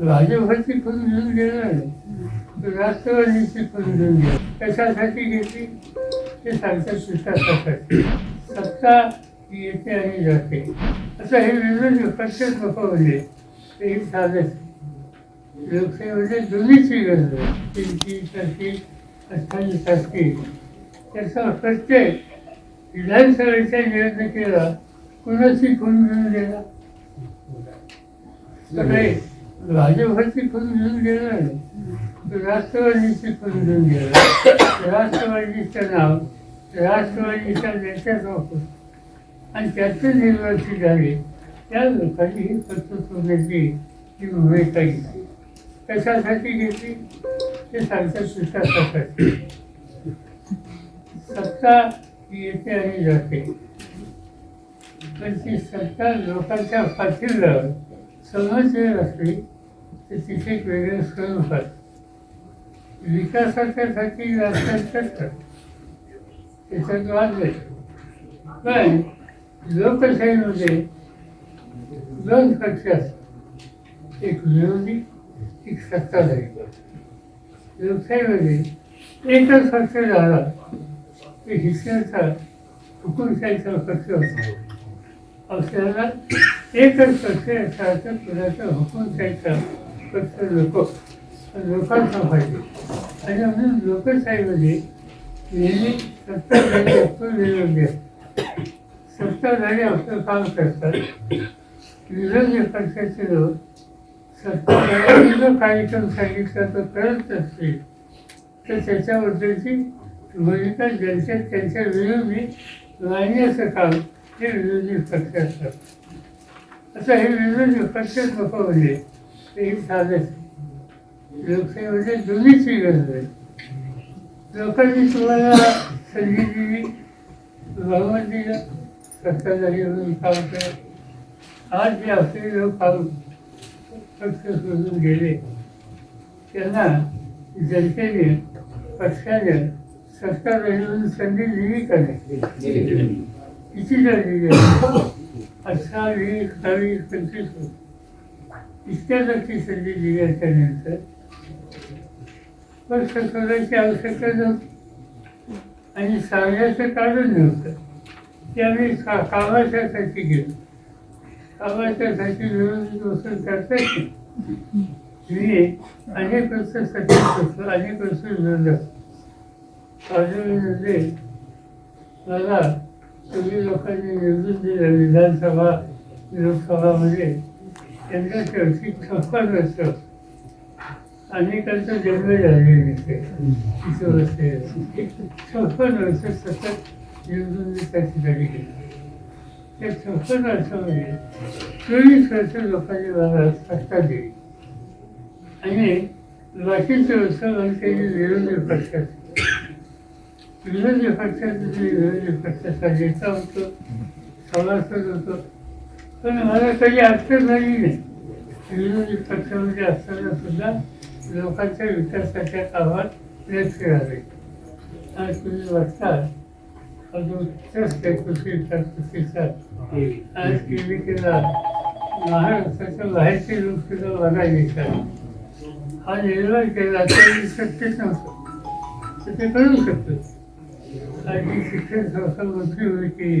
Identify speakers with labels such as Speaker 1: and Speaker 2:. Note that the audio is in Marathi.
Speaker 1: भाजपची खून घेऊन गेलं नाही राष्ट्रवादीची करून घेऊन गेलं कशासाठी घेतली? ते सांगतात विकासासाठी सत्ता येते आणि जाते. असं हे विरोधी पक्ष म्हणजे ते हे साधत लोकसेवेमध्ये दोन्हीची गरज आहे तीनची सारखी. अठ्ठावीस सारखी त्याचा प्रत्येक विधानसभेच्या निवडणुकीला कुणाशी खून घेऊन गेला भाजपची करून घेऊन गेलं नाही राष्ट्रवादीची करून घेऊन गेला राष्ट्रवादीचं नाव राष्ट्रवादीच्या नेत्याचं वापर आणि त्यातून निर्वाचित झाले. त्या लोकांनी ही कर्तृत्वाची ही भूमिका घेतली. कशासाठी घेतली? ते सांगतात विकासासाठी सत्ता ही येते आणि जाते. पण ती सत्ता लोकांच्या पाठीला समजलेली असली तर तिथे एक वेगळे स्वरूप असतं विकासाच्यासाठी व्याख्यान करतात. त्याच्यात वाद नाही. पण लोकशाहीमध्ये दोन पक्ष असतात. एक विरोधी एक सत्ताधारी लोकशाहीमध्ये एकच पक्ष झाला की हिटलरचा हुकुमशाहीचा पक्ष होतो. आपल्याला एकच पक्ष याचा अर्थ कुणाचा हुकुमशाहीचा लोक लोकांचा पाहिजे आणि म्हणून लोकशाहीमध्ये नेहमी सत्ताधारी असतो विरोधी असतो सत्ताधारी आपलं काम करतात विरोधी पक्षाचे लोक सत्ताधारी जो कार्यक्रम सांगितला तो करत असतील तर त्याच्याबद्दलची भूमिका जनतेत त्यांच्या विरोधी मांडण्याचं काम हे विरोधी पक्ष असतात असं हे विरोधी पक्ष नको म्हणजे हे साधच लोकशाहीमध्ये दोन्हीची गरज आहे लोकांनी तुम्हाला संधी दिली बहुमत दिलं सत्ताधारी म्हणून काम करत आज जे आपले लोक काम पक्ष सोडून गेले त्यांना जनतेने पक्षाने सत्ताधारी म्हणून संधी दिली का नाही? किती दिली अठरा वीस बावीस पंचवीस. इतक्या जाती संधी दिल्याच्यानंतर पण सोडायची आवश्यकता नव्हती. आणि सांगण्याचं कारण नव्हतं. ते आम्ही का कामाच्यासाठी गेलो. कामाच्यासाठी विरोधी गोष्ट करतात मी अनेक वर्ष सचिव होतो अनेक वर्ष विरोधात अजूनमध्ये मला तुम्ही लोकांनी निवडून दिलं विधानसभा लोकसभामध्ये म्हणजे त्यांच्या शेवटी छप्पन असतं. अनेकांचा जन्म झालेले नसते छप्पन वर्ष सतत निवडून त्या ठिकाणी गेले त्या छप्पन वर्षामध्ये चोवीस वर्ष लोकांनी मला सत्ता दिली. आणि बाकीचे वर्ष त्यांनी विरोधी पक्षात. विरोधी पक्षात जे विरोधी पक्षाचा नेता होतो सभासद होतो. पण मला काही अडचण झाली नाही विरोधी पक्षामध्ये असताना सुद्धा लोकांच्या विकासाच्या कामात लक्ष घाले आज तुम्ही बघता अजून कृषी विकास कृषीचा आज केली केला महाराष्ट्राच्या बाहेरचे लोक सुद्धा बघायला येतात. हा निर्णय केला तरी शक्यच नव्हतं तर ते करू शकतो आणि शिक्षण संस्था मोठी होती